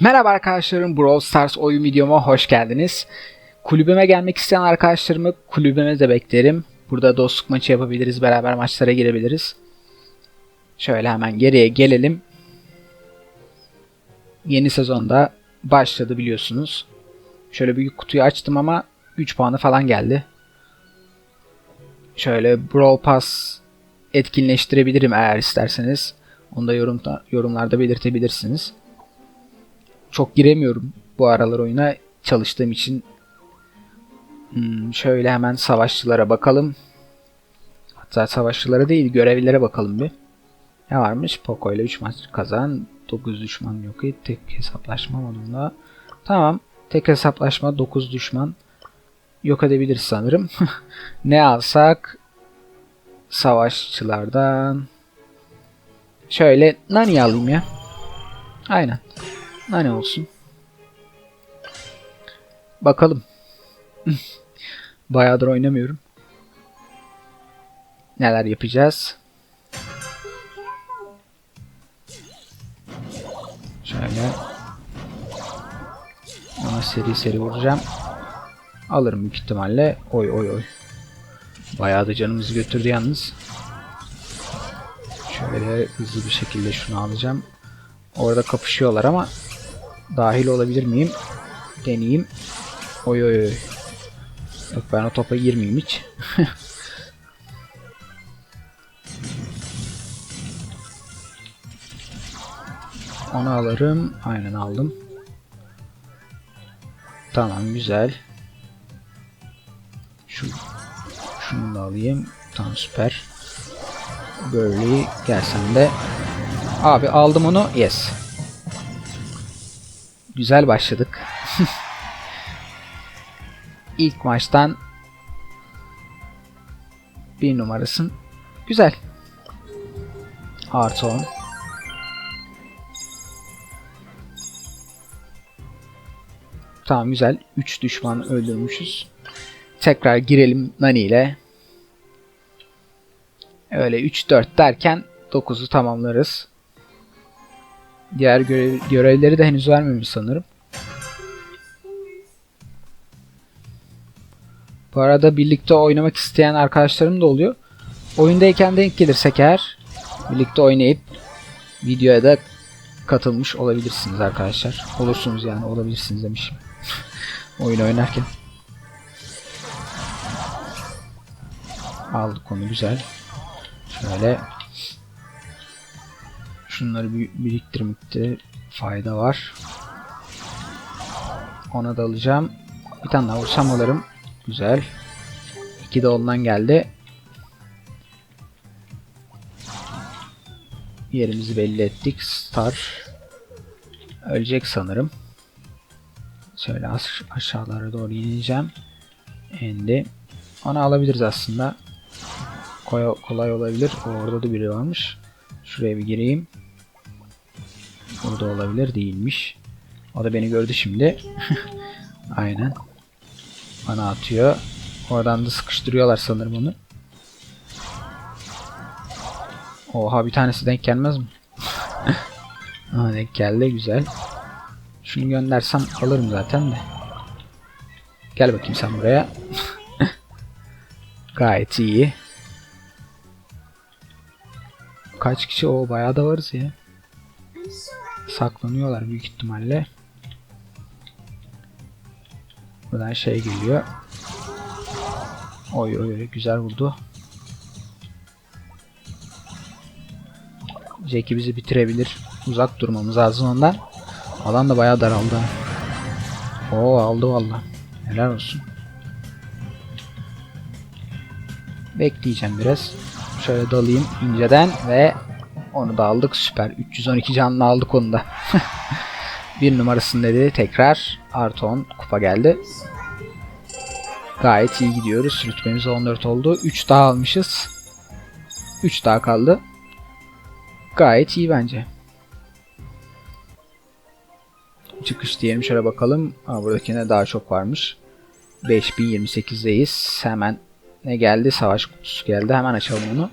Merhaba arkadaşlarım, Brawl Stars oyun videoma hoş geldiniz. Kulübeme gelmek isteyen arkadaşlarımı kulübeme de beklerim. Burada dostluk maçı yapabiliriz, beraber maçlara girebiliriz. Şöyle hemen geriye gelelim. Yeni sezonda başladı biliyorsunuz. Şöyle büyük kutuyu açtım ama 3 puanı falan geldi. Şöyle Brawl Pass etkinleştirebilirim eğer isterseniz. Onu da yorumda, yorumlarda belirtebilirsiniz çok giremiyorum bu aralar oyuna çalıştığım için. Hmm, şöyle hemen savaşçılara bakalım. Hatta savaşçılara değil görevlilere bakalım bir. Ne varmış? Poco ile 3 maç kazan. 9 düşman yok et. Tek hesaplaşma modunda. Tamam. Tek hesaplaşma 9 düşman yok edebiliriz sanırım. ne alsak? Savaşçılardan. Şöyle Nani alayım ya. Aynen. Nani olsun. Bakalım. Bayağıdır oynamıyorum. Neler yapacağız? Şöyle. Ona seri seri vuracağım. Alırım büyük ihtimalle. Oy oy oy. Bayağı da canımızı götürdü yalnız. Şöyle hızlı bir şekilde şunu alacağım. Orada kapışıyorlar ama dahil olabilir miyim? Deneyeyim. Oy oy oy. Yok ben o topa girmeyeyim hiç. Onu alırım. Aynen aldım. Tamam güzel. Şu şunu da alayım. Tamam süper. Böyle gelsen de Abi aldım onu. Yes. Güzel başladık. İlk maçtan bir numarasın. Güzel. Artı 10. Tamam güzel. 3 düşman öldürmüşüz. Tekrar girelim Nani ile. Öyle 3-4 derken 9'u tamamlarız. Diğer görev, görevleri de henüz vermemiş sanırım. Bu arada birlikte oynamak isteyen arkadaşlarım da oluyor. Oyundayken denk gelirsek eğer birlikte oynayıp videoya da katılmış olabilirsiniz arkadaşlar. Olursunuz yani olabilirsiniz demişim. Oyun oynarken. Aldık onu güzel. Şöyle Şunları bir biriktirmekte fayda var. Ona da alacağım. Bir tane daha vursam alırım. Güzel. İki de ondan geldi. Yerimizi belli ettik. Star ölecek sanırım. Şöyle aşağılara doğru ineceğim. Endi. Onu alabiliriz aslında. Kolay, kolay olabilir. Orada da biri varmış. Şuraya bir gireyim. Burada olabilir değilmiş. O da beni gördü şimdi. Aynen. Bana atıyor. Oradan da sıkıştırıyorlar sanırım onu. Oha bir tanesi denk gelmez mi? ha, denk geldi güzel. Şunu göndersem alırım zaten de. Gel bakayım sen buraya. Gayet iyi. Kaç kişi? O bayağı da varız ya saklanıyorlar büyük ihtimalle. Buradan şey geliyor. Oy oy güzel vurdu. Jackie bizi bitirebilir. Uzak durmamız lazım ondan. Alan da bayağı daraldı. Oo aldı valla. Helal olsun. Bekleyeceğim biraz. Şöyle dalayım inceden ve onu da aldık. Süper. 312 canlı aldık onu da. bir numarasını dedi. Tekrar artı 10 kupa geldi. Gayet iyi gidiyoruz. Rütbemiz 14 oldu. 3 daha almışız. 3 daha kaldı. Gayet iyi bence. Çıkış diyelim şöyle bakalım. Aa, buradakine daha çok varmış. 5028'deyiz. Hemen ne geldi? Savaş kutusu geldi. Hemen açalım onu.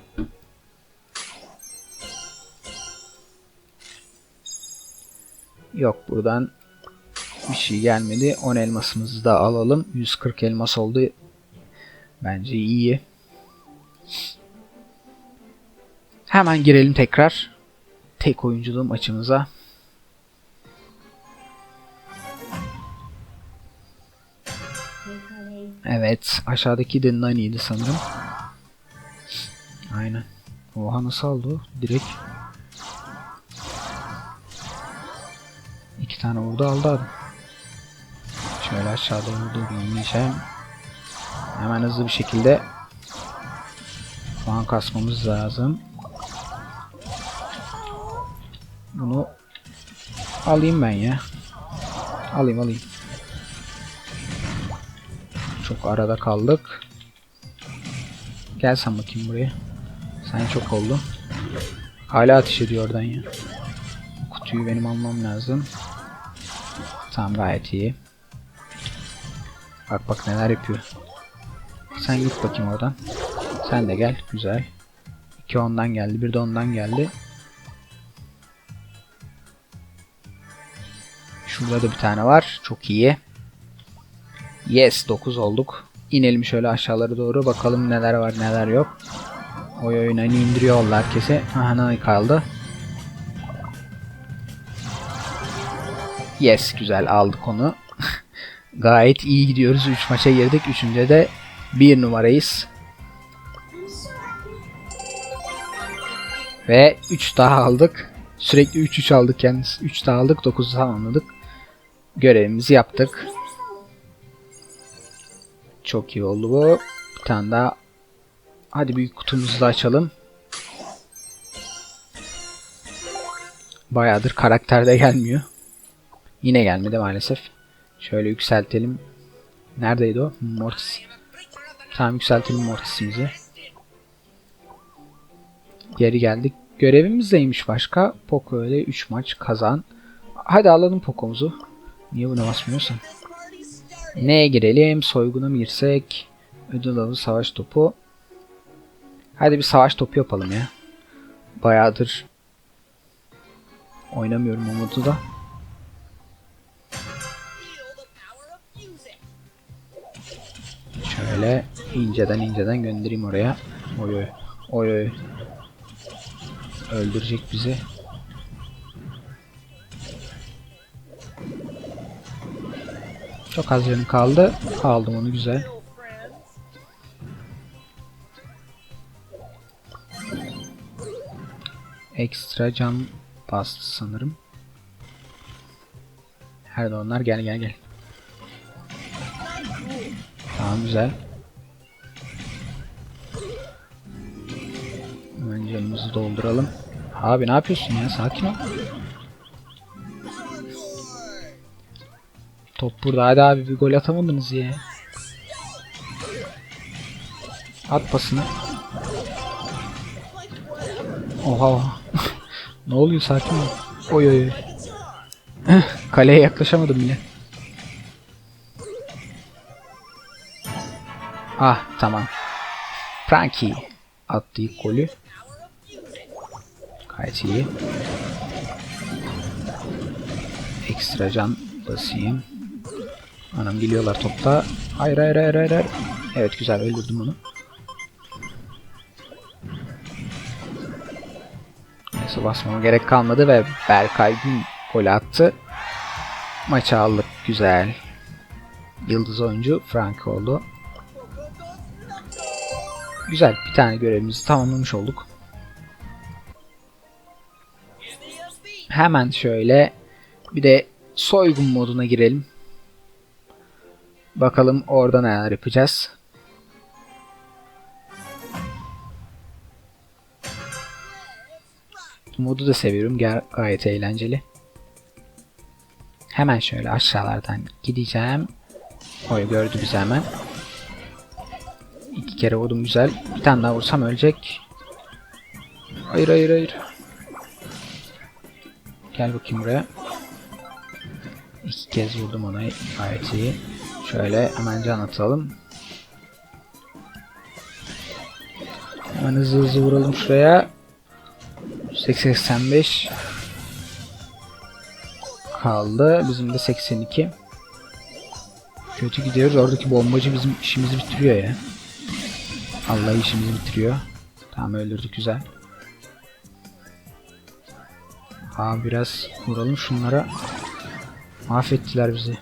Yok buradan bir şey gelmedi. 10 elmasımızı da alalım. 140 elmas oldu. Bence iyi. Hemen girelim tekrar. Tek oyunculuğum maçımıza. Evet. Aşağıdaki de Nani'ydi sanırım. Aynen. Oha nasıl aldı o? Direkt. Tane vurdu aldı adam. Şöyle aşağıda vurdu ineceğim. Hemen hızlı bir şekilde puan kasmamız lazım. Bunu alayım ben ya. Alayım alayım. Çok arada kaldık. Gel sen bakayım buraya. Sen çok oldun. Hala ateş ediyor oradan ya. Kutuyu benim almam lazım. Tamam gayet iyi. Bak bak neler yapıyor. Sen git bakayım oradan. Sen de gel. Güzel. İki ondan geldi. Bir de ondan geldi. Şurada da bir tane var. Çok iyi. Yes 9 olduk. İnelim şöyle aşağılara doğru. Bakalım neler var neler yok. Oy oy nani indiriyorlar herkese. Aha nani kaldı. Yes güzel aldık onu. Gayet iyi gidiyoruz. 3 maça girdik. Üçünde de 1 numarayız. Ve 3 daha aldık. Sürekli 3-3 aldık yani. 3 daha aldık. 9'u tamamladık. Görevimizi yaptık. Çok iyi oldu bu. Bir tane daha. Hadi büyük kutumuzu da açalım. Bayağıdır karakter de gelmiyor. Yine gelmedi maalesef. Şöyle yükseltelim. Neredeydi o? Mortis. Tamam yükseltelim Mortis'imizi. Geri geldik. Görevimiz neymiş başka? Poco ile 3 maç kazan. Hadi alalım Poco'muzu. Niye buna basmıyorsun? Neye girelim? Soyguna mı girsek? Ödül avı savaş topu. Hadi bir savaş topu yapalım ya. Bayağıdır oynamıyorum modu da. Şöyle inceden inceden göndereyim oraya. Oy oy. Oy oy. Öldürecek bizi. Çok az canım kaldı. Aldım onu güzel. Ekstra can bastı sanırım. Her onlar gel gel gel. Tamam güzel. Hemen dolduralım. Abi ne yapıyorsun ya? Sakin ol. Top burada. Hadi abi bir gol atamadınız ya. At pasını. Oha oha. ne oluyor sakin ol. Oy oy oy. Kaleye yaklaşamadım bile. Ah tamam. Frankie attı ilk golü. Gayet iyi. Ekstra can basayım. Anam geliyorlar topta. Hayır hayır hayır hayır. Evet güzel öldürdüm onu. Neyse basmama gerek kalmadı ve Berkay Gün gol attı. Maçı aldık güzel. Yıldız oyuncu Frank oldu. Güzel bir tane görevimizi tamamlamış olduk. Hemen şöyle bir de soygun moduna girelim. Bakalım orada neler yapacağız. Modu da seviyorum. Gayet eğlenceli. Hemen şöyle aşağılardan gideceğim. Oy gördü bizi hemen. İki kere vurdum güzel. Bir tane daha vursam ölecek. Hayır hayır hayır. Gel bakayım buraya. İki kez vurdum ona gayet iyi. Şöyle hemen can atalım. Hemen hızlı hızlı vuralım şuraya. 85 kaldı. Bizim de 82. Kötü gidiyoruz. Oradaki bombacı bizim işimizi bitiriyor ya. Allah işimizi bitiriyor. Tamam öldürdük güzel. Aa biraz vuralım şunlara. Mahvettiler bizi.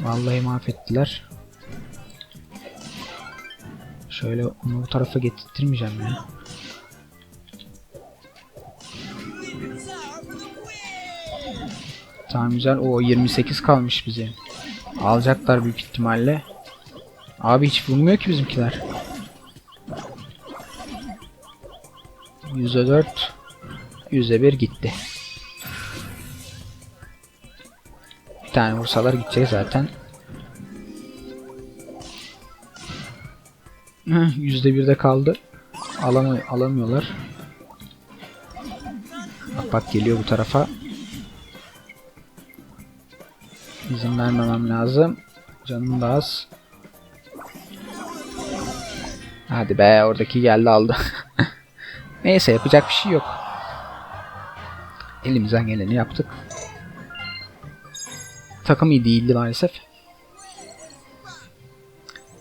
Vallahi mahvettiler. Şöyle onu bu tarafa getirtmeyeceğim ya. Tamam güzel. O 28 kalmış bize. Alacaklar büyük ihtimalle. Abi hiç vurmuyor ki bizimkiler. %4 %1 gitti. Bir tane vursalar gidecek zaten. Heh, %1'de kaldı. Alamı alamıyorlar. Bak bak geliyor bu tarafa. İzin vermemem lazım. Canım da az. Hadi be oradaki geldi aldı. Neyse yapacak bir şey yok. Elimizden geleni yaptık. Takım iyi değildi maalesef.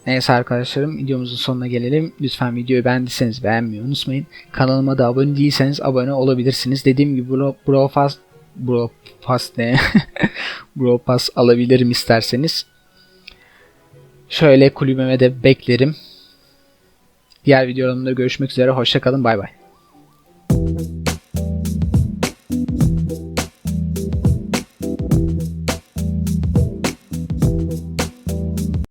Neyse arkadaşlarım videomuzun sonuna gelelim. Lütfen videoyu beğendiyseniz beğenmeyi unutmayın. Kanalıma da abone değilseniz abone olabilirsiniz. Dediğim gibi Bro, Bro Bro Pass ne? Bro Pass alabilirim isterseniz. Şöyle kulübeme de beklerim. Diğer videolarımda görüşmek üzere. Hoşçakalın. Bay bay.